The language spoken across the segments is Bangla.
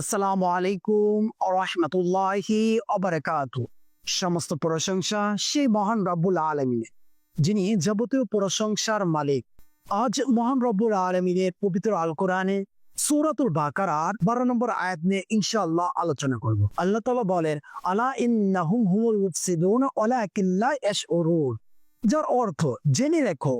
আসসালামু আলাইকুম রহমতুল্লাহি অবরাকাত সমস্ত প্রশংসা সেই মহান রব্বুল আলমিনের, যিনি যাবতীয় প্রশংসার মালিক। আজ মহান রব্বুল আলমিনের পবিত্র আল কোরআনে সূরাতুল বাকারার বারো নম্বর আয়াত নিয়ে ইনশাআল্লাহ আলোচনা করব। আল্লাহ তাআলা বলেন, আলা ইন্নাহুম হুমুল মুফসিদুন ওয়ালাকিন লা ইয়াশউরুন। যার অর্থ, জেনে রেখো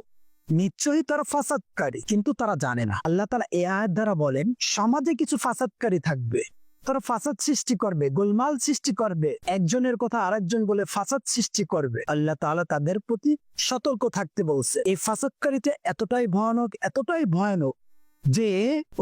নিশ্চয়ই তারা ফাসাদকারী, কিন্তু তারা জানে না। আল্লাহ তালা এ আয়ের দ্বারা বলেন, সমাজে কিছু ফাসাদকারী থাকবে। তারা ফাসাদ সৃষ্টি করবে, গোলমাল সৃষ্টি করবে। একজনের কথা আরেকজন বলে ফাসাদ সৃষ্টি করবে। আল্লাহ তাআলা তাদের প্রতি সতর্ক থাকতে বলছে। এই ফাসাদকারীতে এতটাই ভয়ানক এতটাই ভয়ানক যে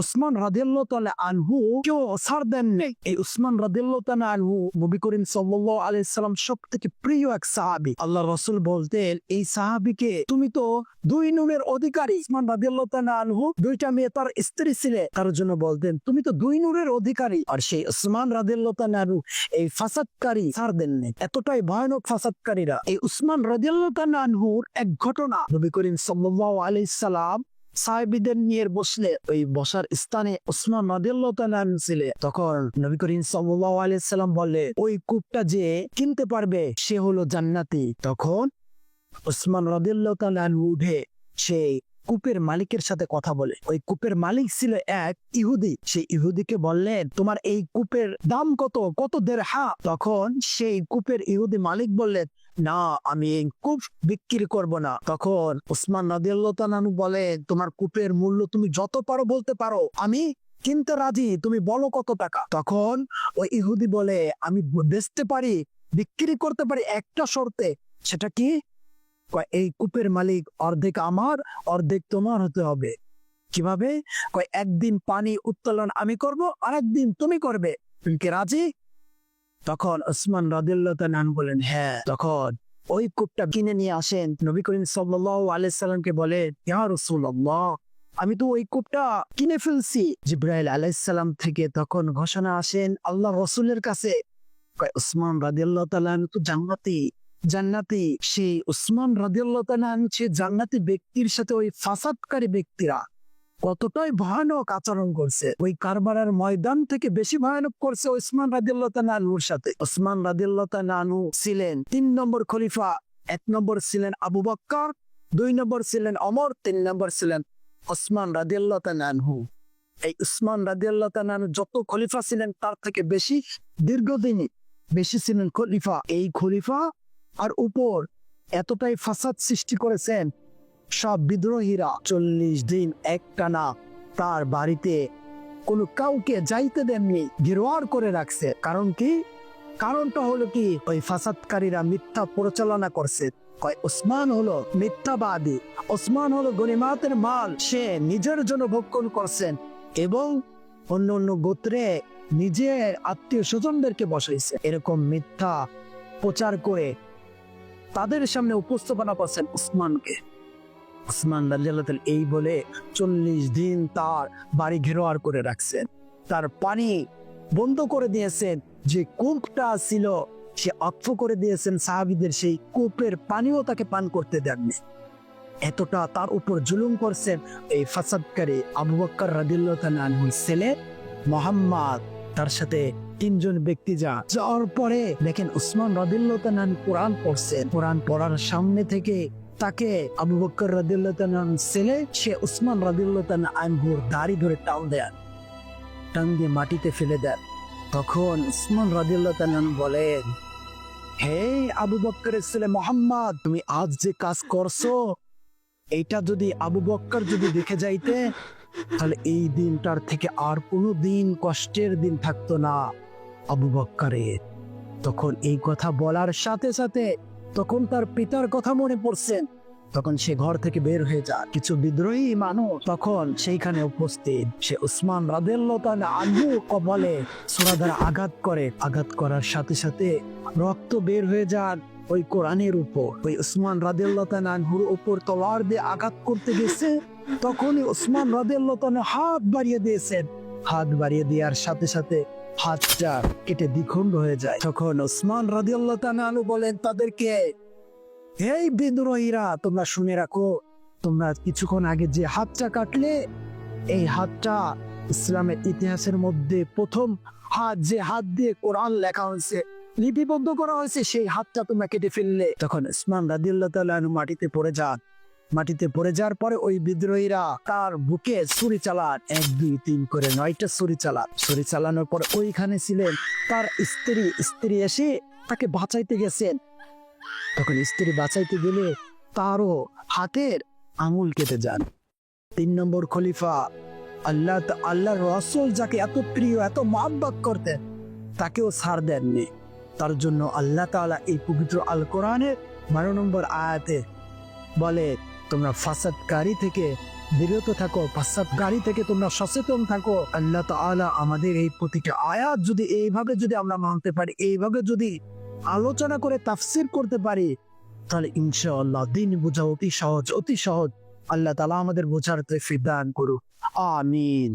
উসমান রাদিয়াল্লাহু তাআলা আনহু কেউ ছাড় দেন নেই। এই উসমান রাদিয়াল্লাহু তাআলা আনহু নবী করিম সাল্লাল্লাহু আলাইহি সাল্লাম সব থেকে প্রিয় এক সাহাবী। আল্লাহ রাসূল বলতেন, এই সাহাবীকে তুমি তো দুই নুনের অধিকারী। উসমান রাদিয়াল্লাহু তাআলা আনহু দুইটা মেয়ে তার স্ত্রী ছিলেন তার জন্য বলতেন, তুমি তো দুই নূরের অধিকারী। আর সেই উসমান রাদিয়াল্লাহু তাআলা আনহু এই ফাসাদকারী ছাড় দেননি এতটাই ভয়ানক ফাসাদকারীরা। এই উসমান রাদিয়াল্লাহু তাআলা আনহুর এক ঘটনা নবী করিম সাল্লাল্লাহু আলাইহি সাল্লাম সাহেবিদের নিয়ে বসলে, ওই বসার স্থানে ওসমান তাআলা ছিলেন তখন নবী করিম সাল্লাম বলে ওই কূপটা যে কিনতে পারবে, সে হলো জান্নাতি। তখন ওসমান রাদিয়াল্লাহু উঠে সেই কূপের মালিকের সাথে কথা বলে। ওই কূপের মালিক ছিল এক ইহুদি। সেই ইহুদিকে বললেন তোমার এই কূপের দাম কত? কত দেড় হা তখন সেই কূপের ইহুদি মালিক বললেন না, আমি এই কূপ বিক্রি করব না। তখন উসমান নাদিয়াল্লাহু বলে, তোমার কূপের মূল্য তুমি যত পারো বলতে পারো। আমি কিনতে রাজি, তুমি বলো কত টাকা? তখন ওই ইহুদি বলে, আমি বেচতে পারি, বিক্রি করতে পারি একটা শর্তে। সেটা কি? এই কূপের মালিক অর্ধেক আমার, অর্ধেক তোমার হতে হবে। কীভাবে? কয়, একদিন পানি উত্তোলন আমি করব আর একদিন তুমি করবে। তুমি কি রাজি? তখন ওসমান রাদিল্লাহ নান বলেন হ্যাঁ তখন ওই কূপটা কিনে নিয়ে আসেন। নবী করিম সাল্লাল্লাহু আলাইহি সাল্লামকে বলে ইয়া রাসূলুল্লাহ, আমি তো ওই কূপটা কিনে ফেলছি। জিব্রাইল আলাইহিস সালাম থেকে তখন ঘোষণা আসেন, আল্লাহ রসুলের কাছে। উসমান রাদিয়াল্লাহু তো জান্নাতি জান্নাতি। সেই উসমান রাদিয়াল্লাহু তাআলা সে জান্নাতি ব্যক্তির সাথে ওই ফাসাদকারী ব্যক্তিরা কতটাই ভয়ানক আচরণ করছে। ওই কারবারের ময়দান থেকে বেশি ভয়ানক করছে ওসমান রাদিয়াল্লাহু তাআলা সাথে। ওসমান রাদিয়াল্লাহু তাআলা ছিলেন তিন নম্বর খলিফা, এক নম্বর ছিলেন আবু বক্কর, দুই নম্বর ছিলেন অমর তিন নম্বর ছিলেন ওসমান রাদিয়াল্লাহু তাআলা এই উসমান রাদিয়াল্লাহু যত খলিফা ছিলেন তার থেকে বেশি দীর্ঘদিনই বেশি ছিলেন খলিফা। এই খলিফা আর উপর এতটাই ফাসাদ সৃষ্টি করেছেন সব বিদ্রোহীরা চল্লিশ দিন একটানা তার বাড়িতে কোনো কাউকে যাইতে দেননি, গিরোয়ার করে রাখছে। কারণ কি? কারণটা হলো কি? ওই ফাসাদকারীরা মিথ্যা পরিচালনা করছে। কয়, ওসমান হলো মিথ্যাবাদী। ওসমান হলো গনিমাতের মাল। সে নিজের জন্য ভক্ষণ করছেন এবং অন্য অন্য গোত্রে নিজের আত্মীয় স্বজনদেরকে বসাইছে। এরকম মিথ্যা প্রচার করে তাদের সামনে উপস্থাপনা করছেন উসমানকে উসমান তাআলা এই বলে চল্লিশ দিন তার বাড়ি ঘেরোয়ার করে রাখছেন। তার পানি বন্ধ করে দিয়েছেন, যে কূপটা ছিল সে অক্ষ করে দিয়েছেন সাহাবিদের সেই কূপের পানিও তাকে পান করতে দেননি। এতটা তার উপর জুলুম করছেন এই ফাসাদকারী আবু বক্কর রাদিয়াল্লাহু ছেলে মোহাম্মদ। তার সাথে তিনজন ব্যক্তি যা, যাওয়ার পরে দেখেন উসমান রাদিল্লাহ কোরআন পড়ছেন। কোরআন পড়ার সামনে থেকে তাকে আবু বক্কর রাদিল্লাহ ছেলে, সে উসমান রাদিল্লাহ আনহুর দাড়ি ধরে টান দেন। টান দিয়ে মাটিতে ফেলে দেন। তখন উসমান রাদিল্লাহ বলেন হে আবু বক্করের ছেলে মোহাম্মদ, তুমি আজ যে কাজ করছ, এইটা যদি আবু বক্কর যদি দেখে যাইতে, তাহলে এই দিনটার থেকে আর কোনো দিন কষ্টের দিন থাকতো না আবু বক্কারের তখন এই কথা বলার সাথে সাথে তখন তার পিতার কথা মনে পড়ছেন তখন সে ঘর থেকে বের হয়ে যায়। কিছু বিদ্রোহী মানুষ তখন সেইখানে উপস্থিত। সে উসমান রাদেল্লাহ আনহু কবলে সোনা দ্বারা আঘাত করে। আঘাত করার সাথে সাথে রক্ত বের হয়ে যান ওই কোরআনের উপর। ওই উসমান রাদেল্লাহ আনহুর উপর তলার দিয়ে আঘাত করতে গেছে। তখনই উসমান রাদেল্লাহ হাত বাড়িয়ে দিয়েছেন। হাত বাড়িয়ে দেওয়ার সাথে সাথে হাতটা কেটে দ্বিখণ্ড হয়ে যায়। তখন ওসমান রাদিয়াল্লাহু তাআলা আনহু বলেন, তাদেরকে, এই বিদ্রোহীরা তোমরা শুনে রাখো, তোমরা কিছুক্ষণ আগে যে হাতটা কাটলে, এই হাতটা ইসলামের ইতিহাসের মধ্যে প্রথম হাত যে হাত দিয়ে কোরআন লেখা হয়েছে, লিপিবদ্ধ করা হয়েছে, সেই হাতটা তোমরা কেটে ফেললে। তখন ইসমান রাদিউল্লাহ তাআলা মাটিতে পড়ে যান। মাটিতে পড়ে যাওয়ার পরে ওই বিদ্রোহীরা তার বুকে ছুরি চালান। এক, দুই, তিন করে নয়টা ছুরি চালান। ছুরি চালানোর পর ওইখানে ছিলেন তার স্ত্রী। স্ত্রী এসে তাকে বাঁচাইতে গেছেন। তখন স্ত্রী বাঁচাইতে গেলে তারও হাতের আঙুল কেটে যান। তিন নম্বর খলিফা আল্লাহ আল্লাহ রসুল যাকে এত প্রিয়, এত মহাব্বত করতেন, তাকেও ছাড় দেননি। তার জন্য আল্লাহ তাআলা এই পবিত্র আল কোরআনের বারো নম্বর আয়াতে বলে তোমরা ফাসাদকারী থেকে বিরত থাকো, ফাসাদকারী থেকে তোমরা সচেতন থাকো। আল্লাহ তালা আমাদের এই প্রতিটা আয়াত যদি এইভাবে যদি আমরা মানতে পারি, এইভাবে যদি আলোচনা করে, তাফসির করতে পারি, তাহলে ইনশাআল্লাহ দিন বোঝা অতি সহজ অতি সহজ। আল্লাহ তালা আমাদের বোঝার তৌফিক দান করুক। আমিন।